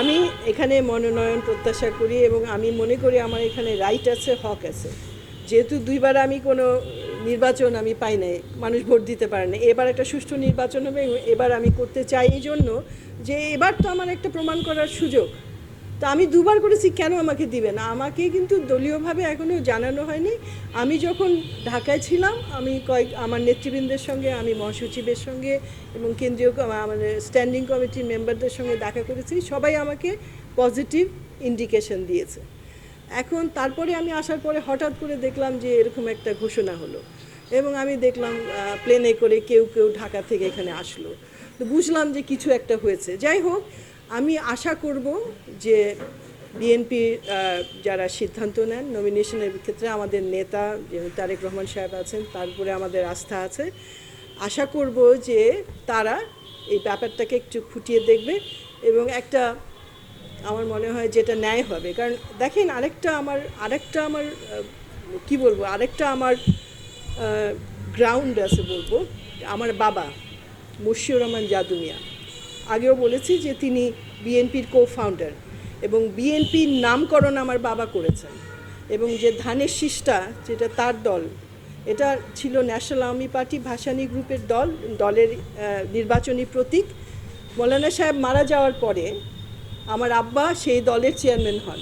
আমি এখানে মনোনয়ন প্রত্যাশা করি এবং আমি মনে করি আমার এখানে রাইট আছে, হক আছে। যেহেতু দুইবার আমি কোনো নির্বাচন আমি পাই নাই, মানুষ ভোট দিতে পারে না এবার একটা সুষ্ঠু নির্বাচন হবে এবার আমি করতে চাই এই জন্য যে এবার তো আমার একটা প্রমাণ করার সুযোগ। তা আমি দুবার করেছি, কেন আমাকে দিবে না? আমাকে কিন্তু দলীয়ভাবে এখনও জানানো হয়নি। আমি যখন ঢাকায় ছিলাম, আমি কয়েক, আমার নেতৃবৃন্দের সঙ্গে, আমি মহাসচিবের সঙ্গে এবং কেন্দ্রীয় আমাদের স্ট্যান্ডিং কমিটির মেম্বারদের সঙ্গে দেখা করেছি। সবাই আমাকে পজিটিভ ইন্ডিকেশন দিয়েছে। এখন তারপরে আমি আসার পরে হঠাৎ করে দেখলাম যে এরকম একটা ঘোষণা হলো এবং আমি দেখলাম প্লেনে করে কেউ কেউ ঢাকা থেকে এখানে আসলো। তো বুঝলাম যে কিছু একটা হয়েছে। যাই হোক আমি আশা করব যে বিএনপি যারা সিদ্ধান্ত নেন নমিনেশনের ক্ষেত্রে আমাদের নেতা যেমন তারেক রহমান সাহেব আছেন, তার উপরে আমাদের আস্থা আছে। আশা করব যে তারা এই ব্যাপারটাকে একটু খুঁটিয়ে দেখবে এবং একটা আমার মনে হয় যেটা ন্যায় হবে। কারণ দেখেন আরেকটা আমার আরেকটা আমার কি বলব, আরেকটা আমার গ্রাউন্ড আছে বলব, আমার বাবা, মুশিউর রহমান জাদুমিয়া। আগেও বলেছি যে তিনি বিএনপির কো ফাউন্ডার এবং বিএনপির নামকরণ আমার বাবা করেছেন এবং যে ধানের শীষটা, যেটা তার দল, এটা ছিল ন্যাশনাল আর্মি পার্টি ভাসানী গ্রুপের দল, দলের নির্বাচনী প্রতীক। মৌলানা সাহেব মারা যাওয়ার পরে আমার আব্বা সেই দলের চেয়ারম্যান হন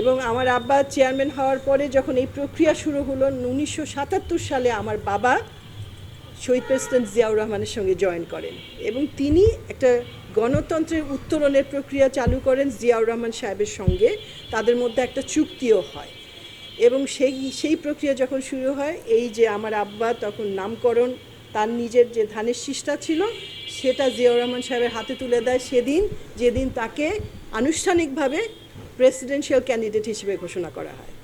এবং আমার আব্বা চেয়ারম্যান হওয়ার পরে যখন এই প্রক্রিয়া শুরু হলো, উনিশশো সাতাত্তর সালে আমার বাবা শহীদ প্রেসিডেন্ট জিয়াউর রহমানের সঙ্গে জয়েন করেন এবং তিনি একটা গণতন্ত্রের উত্তরণের প্রক্রিয়া চালু করেন জিয়াউর রহমান সাহেবের সঙ্গে। তাদের মধ্যে একটা চুক্তিও হয়। এবং সেই সেই প্রক্রিয়া যখন শুরু হয়, এই যে আমার আব্বা তখন নামকরণ, তার নিজের যে ধানের শিষ্টা ছিল, সেটা জিয়াউর রহমান সাহেবের হাতে তুলে দেয় সেদিন। যেদিন তাকে আনুষ্ঠানিকভাবে প্রেসিডেন্সিয়াল ক্যান্ডিডেট হিসেবে ঘোষণা করা হয়।